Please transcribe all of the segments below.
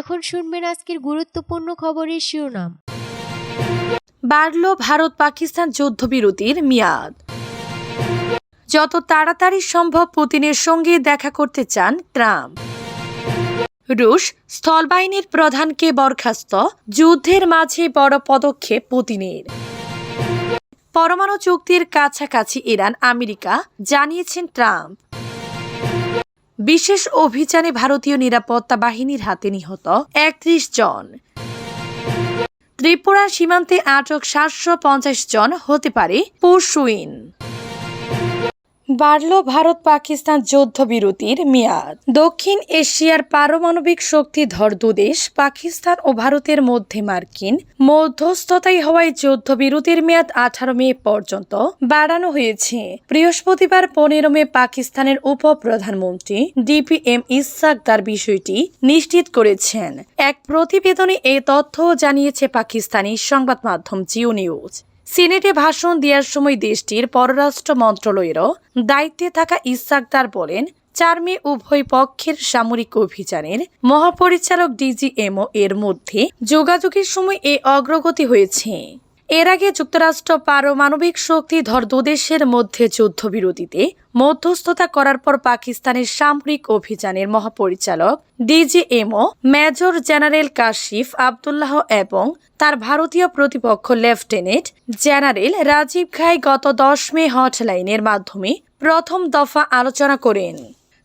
এখন শুনবেন আজকের গুরুত্বপূর্ণ খবরের শিরোনাম। বাড়ল ভারত পাকিস্তান যুদ্ধবিরতির মেয়াদ। যত তাড়াতাড়ি সম্ভব পুতিনের সঙ্গে দেখা করতে চান ট্রাম্প। রুশ স্থলবাহিনীর প্রধানকে বরখাস্ত, যুদ্ধের মাঝে বড় পদক্ষেপ পুতিনের। পরমাণু চুক্তির কাছাকাছি ইরান আমেরিকা জানিয়েছেন ট্রাম্প। বিশেষ অভিযানে ভারতীয় নিরাপত্তা বাহিনীর হাতে নিহত একত্রিশ জন। ত্রিপুরা সীমান্তে আটক সাতশো পঞ্চাশ জন হতে পারে পরশুইন বাড়ল ভারত পাকিস্তান যুদ্ধবিরতির মেয়াদ। দক্ষিণ এশিয়ার পারমাণবিক শক্তিধর দুদেশ পাকিস্তান ও ভারতের মধ্যে মার্কিন মধ্যস্থতায় হওয়ায় যুদ্ধবিরতির মেয়াদ আঠারো মে পর্যন্ত বাড়ানো হয়েছে। বৃহস্পতিবার পনেরো মে পাকিস্তানের উপপ্রধানমন্ত্রী ডিপিএম ইসাক তার বিষয়টি নিশ্চিত করেছেন। এক প্রতিবেদনে এই তথ্য জানিয়েছে পাকিস্তানি সংবাদ মাধ্যম জিও নিউজ সিনেটে ভাষণ দেওয়ার সময় দেশটির পররাষ্ট্র মন্ত্রণালয়েরও দায়িত্বে থাকা ইসাকদার বলেন চার মে উভয় পক্ষের সামরিক অভিযানের মহাপরিচালক ডিজিএমও এর মধ্যে যোগাযোগের সময় এ অগ্রগতি হয়েছে। এর আগে যুক্তরাষ্ট্র পারমাণবিক শক্তিধর দুদেশের মধ্যে যুদ্ধবিরতিতে মধ্যস্থতা করার পর পাকিস্তানের সামরিক অভিযানের মহাপরিচালক DGMO major general Kashif Abdullah এবং তার ভারতীয় প্রতিপক্ষ লেফটেন্যান্ট জেনারেল রাজীব ঘাই গত দশ মে হটলাইনের মাধ্যমে প্রথম দফা আলোচনা করেন।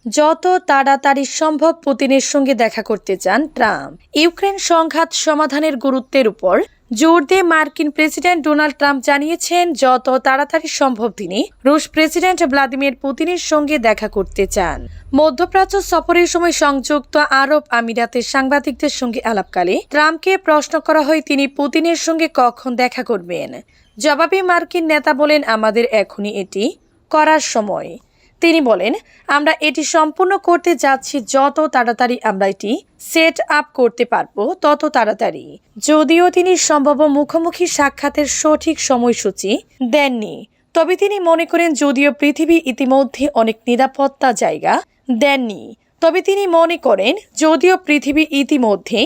যত তাড়াতাড়ি সম্ভব পুতিনের সঙ্গে দেখা করতে চান ট্রাম্প। ইউক্রেন সংঘাত সমাধানের গুরুত্বের উপর জোর দিয়ে মার্কিন প্রেসিডেন্ট ডোনাল্ড ট্রাম্প জানিয়েছেন, যত তাড়াতাড়ি সম্ভব তিনি রুশ প্রেসিডেন্ট ভ্লাদিমির পুতিনের সঙ্গে দেখা করতে চান। মধ্যপ্রাচ্য সফরের সময় সংযুক্ত আরব আমিরাতের সাংবাদিকদের সঙ্গে আলাপকালে ট্রাম্পকে প্রশ্ন করা হয়, তিনি পুতিনের সঙ্গে কখন দেখা করবেন? জবাবে মার্কিন নেতা বলেন, আমাদের এখনই এটি করার সময়। তিনি বলেন, আমরা এটি সম্পূর্ণ করতে যাচ্ছি যত তাড়াতাড়ি আমরা এটি সেট আপ করতে পারব তত তাড়াতাড়ি। যদিও তিনি সম্ভব মুখোমুখি সাক্ষাতের সঠিক সময়সূচি দেননি, তবে তিনি মনে করেন যদিও পৃথিবী ইতিমধ্যে অনেক নিরাপত্তা জায়গা দেননি, তবে তিনি মনে করেন যদিও পৃথিবী ইতিমধ্যে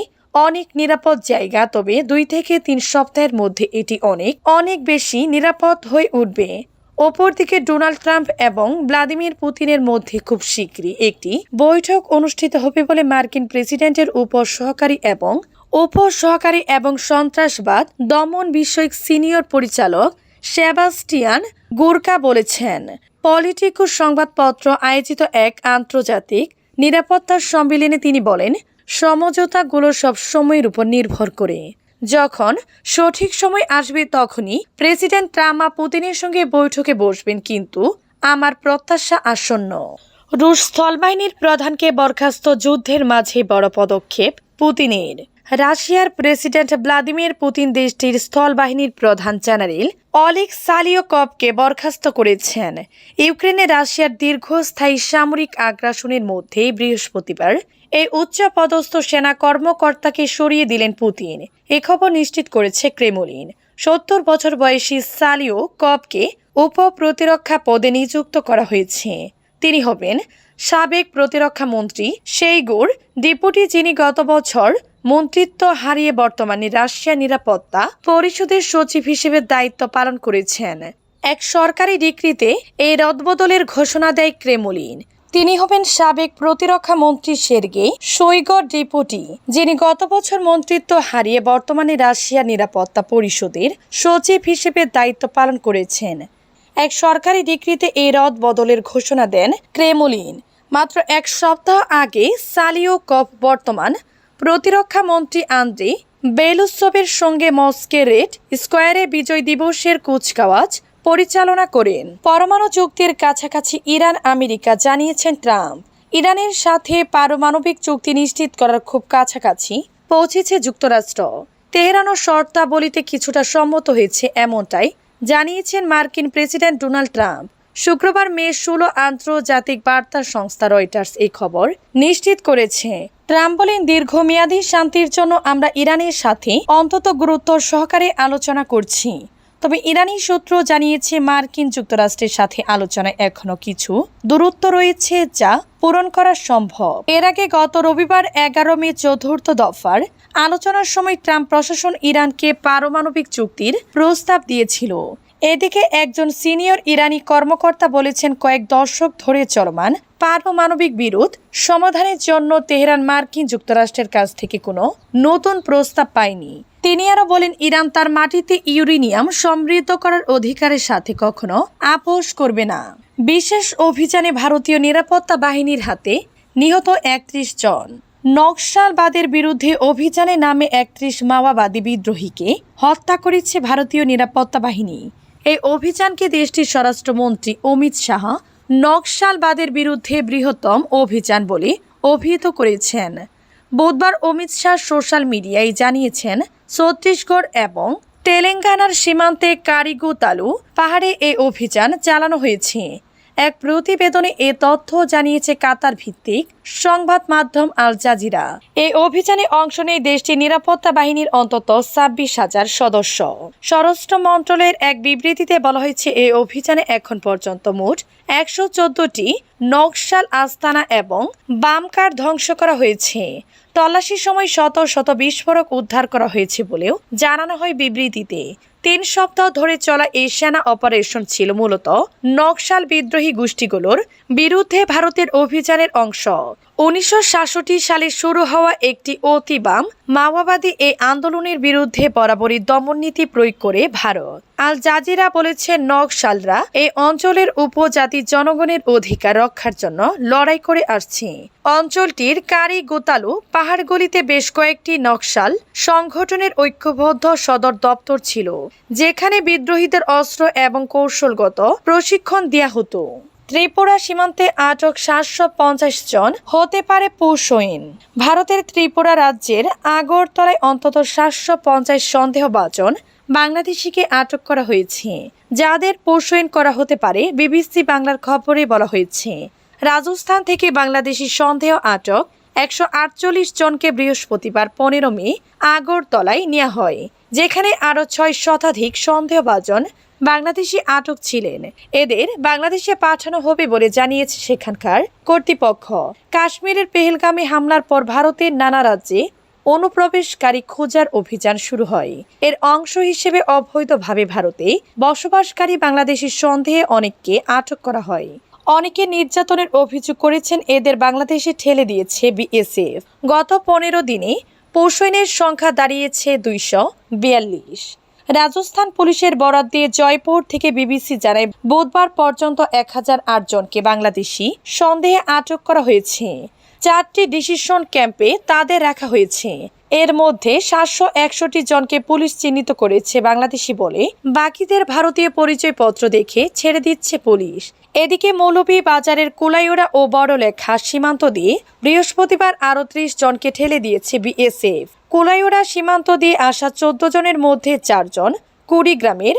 অনেক নিরাপদ জায়গা, তবে দুই থেকে তিন সপ্তাহের মধ্যে এটি অনেক অনেক বেশি নিরাপদ হয়ে উঠবে। অপরদিকে ডোনাল্ড ট্রাম্প এবং ভ্লাদিমির পুতিনের মধ্যে খুব শীঘ্রই একটি বৈঠক অনুষ্ঠিত হবে বলে মার্কিন প্রেসিডেন্টের উপর সহকারী এবং উপসহকারী এবং সন্ত্রাসবাদ দমন বিষয়ক সিনিয়র পরিচালক সেবাস্টিয়ান গোর্কা বলেছেন, পলিটিকো সংবাদপত্র আয়োজিত এক আন্তর্জাতিক নিরাপত্তার সম্মেলনে তিনি বলেন, সমঝোতাগুলো সব সময়ের উপর নির্ভর করে। যখন সঠিক সময় আসবে তখনই প্রেসিডেন্ট ট্রাম্প পুতিনের সঙ্গে বৈঠকে বসবেন কিন্তু আমার প্রত্যাশা আসন্ন। রুশ স্থলবাহিনীর প্রধানকে বরখাস্ত যুদ্ধের মাঝে বড় পদক্ষেপ পুতিনের। রাশিয়ার প্রেসিডেন্ট ভ্লাদিমির পুতিন দেশটির স্থলবাহিনীর প্রধান জেনারেল অলেক সালিওকভকে বরখাস্ত করেছেন। ইউক্রেনে রাশিয়ার দীর্ঘস্থায়ী সামরিক আগ্রাসনের মধ্যে বৃহস্পতিবার এই উচ্চ পদস্থ সেনা কর্মকর্তাকে সরিয়ে দিলেন পুতিন। এ খবর নিশ্চিত করেছে ক্রেমলিন। সত্তর বছর বয়সী সালিও কবকে উপ প্রতিরক্ষা পদে নিযুক্ত করা হয়েছে। তিনি হবেন সাবেক প্রতিরক্ষা মন্ত্রী সেইগুর, ডেপুটি যিনি গত বছর মন্ত্রিত্ব হারিয়ে বর্তমানে রাশিয়া নিরাপত্তা পরিষদের সচিব হিসেবে দায়িত্ব পালন করেছেন। এক সরকারি ডিক্রিতে এই রদবদলের ঘোষণা দেয় ক্রেমলিন। তিনি হবেন সাবেক প্রতিরক্ষা মন্ত্রী সের্গে সৈগর ডেপুটি, যিনি গত বছর মন্ত্রিত্ব হারিয়ে বর্তমানে রাশিয়া নিরাপত্তা পরিষদের সচিব হিসেবে দায়িত্ব পালন করেছেন। এক সরকারি ডিক্রিতে এই রদ বদলের ঘোষণা দেন ক্রেমলিন। মাত্র এক সপ্তাহ আগে সালিও কপ বর্তমান, প্রতিরক্ষা মন্ত্রী আন্দ্রি বেলুসবের সঙ্গে মস্কে রেড স্কোয়ারে বিজয় দিবসের কুচকাওয়াজ পরিচালনা করেন। পরমাণু চুক্তির কাছাকাছি ইরান আমেরিকা জানিয়েছেন ট্রাম্প। ইরানের সাথে পারমাণবিক চুক্তি নিশ্চিত করার খুব কাছাকাছি পৌঁছেছে যুক্তরাষ্ট্র। তেহরানো শর্তাবলীতে কিছুটা সম্মত হয়েছে এমনটাই জানিয়েছেন মার্কিন প্রেসিডেন্ট ডোনাল্ড ট্রাম্প। শুক্রবার মে ষোলো আন্তর্জাতিক বার্তা সংস্থা রয়টার্স এই খবর নিশ্চিত করেছে। ট্রাম্প বলেন, দীর্ঘমেয়াদী শান্তির জন্য আমরা ইরানের সাথে অন্তত গুরুত্ব সহকারে আলোচনা করছি। তবে ইরানি সূত্র জানিয়েছে, মার্কিন যুক্তরাষ্ট্রের সাথে আলোচনায় এখনও কিছু দূরত্ব রয়েছে যা পূরণ করা সম্ভব। এর আগে গত রবিবার এগারো মে চতুর্থ দফার আলোচনার সময় ট্রাম্প প্রশাসন ইরানকে পারমাণবিক চুক্তির প্রস্তাব দিয়েছিল। এদিকে একজন সিনিয়র ইরানি কর্মকর্তা বলেছেন, কয়েক দশক ধরে চলমান পারমাণবিক বিরোধ সমাধানের জন্য তেহরান মার্কিন যুক্তরাষ্ট্রের কাছ থেকে কোনো নতুন প্রস্তাব পায়নি। তিনি আরও বলেন, ইরান তার মাটিতে ইউরেনিয়াম সমৃদ্ধ করার অধিকারের সাথে কখনো আপোষ করবে না। বিশেষ অভিযানে ভারতীয় নিরাপত্তা বাহিনীর হাতে নিহত একত্রিশ জন। নকশালবাদের বিরুদ্ধে অভিযানে নামে একত্রিশ মাওয়াবাদী বিদ্রোহীকে হত্যা করেছে ভারতীয় নিরাপত্তা বাহিনী। এই অভিযানকে দেশটির স্বরাষ্ট্রমন্ত্রী অমিত শাহ নকশালবাদের বিরুদ্ধে বৃহত্তম অভিযান বলে অভিহিত করেছেন। বুধবার অমিত শাহ সোশ্যাল মিডিয়ায় জানিয়েছেন, ছত্তিশগড় এবং তেলেঙ্গানার সীমান্তে কারিগোতালু পাহাড়ে এই অভিযান চালানো হয়েছে। এক প্রতিবেদনে এ তথ্য জানিয়েছে কাতার ভিত্তিক সংবাদ মাধ্যম আল জাজিরা। এই অভিযানে অংশ নেয় দেশটির নিরাপত্তা বাহিনীর অন্তত ছাব্বিশ হাজার সদস্য। স্বরাষ্ট্র মন্ত্রণালয়ের এক বিবৃতিতে বলা হয়েছে, এই অভিযানে এখন পর্যন্ত মোট একশো চোদ্দটি নকশাল আস্তানা এবং বামকার ধ্বংস করা হয়েছে। তল্লাশির সময় শত শত বিস্ফোরক উদ্ধার করা হয়েছে বলেও জানানো হয় বিবৃতিতে। তিন সপ্তাহ ধরে চলা এই সেনা অপারেশন ছিল মূলত নকশাল বিদ্রোহী গোষ্ঠীগুলোর বিরুদ্ধে ভারতের অভিযানের অংশ। উনিশশো সাতষট্টি সালে শুরু হওয়া একটি অতি বাম মাওবাদী এই আন্দোলনের বিরুদ্ধে বরাবরই দমননীতি প্রয়োগ করে ভারত। আল জাজিরা বলেছে, নকশালরা এই অঞ্চলের উপজাতি জনগণের অধিকার রক্ষার জন্য লড়াই করে আসছে। অঞ্চলটির কারি গোতালু পাহাড়গুলিতে বেশ কয়েকটি নকশাল সংগঠনের ঐক্যবদ্ধ সদর দপ্তর ছিল, যেখানে বিদ্রোহীদের অস্ত্র এবং কৌশলগত প্রশিক্ষণ দেওয়া হতো। ত্রিপুরা সীমান্তে আটক সাতশো পঞ্চাশ জন হতে পারে পৌষইন ভারতের ত্রিপুরা রাজ্যের আগরতলায় অন্তত সাতশো পঞ্চাশ সন্দেহভাজন বাংলাদেশিকে আটক করা হয়েছে। যাদের পৌষইন করা হতে পারে, বিবিসি বাংলার খবরে বলা হয়েছে। রাজস্থান থেকে বাংলাদেশি সন্দেহ আটক একশো আটচল্লিশ জনকে বৃহস্পতিবার পনেরো মে আগরতলায় নেওয়া হয়। যেখানে আরও ছয় শতাধিক সন্দেহভাজন বাংলাদেশি আটক ছিলেন। এদের বাংলাদেশে পাঠানো হবে বলে জানিয়েছে সেখানকার কর্তৃপক্ষ। কাশ্মীরের পেহেলগামে হামলার পর ভারতের নানা রাজ্যে অনুপ্রবেশকারী খোঁজার অভিযান শুরু হয়। এর অংশ হিসেবে অবৈধভাবে ভারতে বসবাসকারী বাংলাদেশি সন্দেহে অনেককে আটক করা হয়। অনেকে নির্যাতনের অভিযোগ করেছেন এদের বাংলাদেশে ঠেলে দিয়েছে বিএসএফ। গত পনেরো দিনে পশুইনের সংখ্যা দাঁড়িয়েছে দুইশো বিয়াল্লিশ। রাজস্থান পুলিশের বরাদ দিয়ে জয়পুর থেকে বিবিসি জানায়, বুধবার পর্যন্ত এক হাজার আট জনকে বাংলাদেশি সন্দেহে আটক করা হয়েছে। চারটি ডিসিশন ক্যাম্পে তাদের রাখা হয়েছে। এর মধ্যে সাতশো একষট্টি জনকে পুলিশ চিহ্নিত করেছে বাংলাদেশি বলে। বাকিদের ভারতীয় পরিচয়পত্র দেখে ছেড়ে দিচ্ছে পুলিশ। এদিকে মৌলভী বাজারের কুলাইওড়া ও বড়লেখা সীমান্ত দিয়ে বৃহস্পতিবার আরও ত্রিশ জনকে ঠেলে দিয়েছে বিএসএফ। কুলাইওড়া সীমান্ত দিয়ে আসা চোদ্দ জনের মধ্যে চারজন কুড়িগ্রামের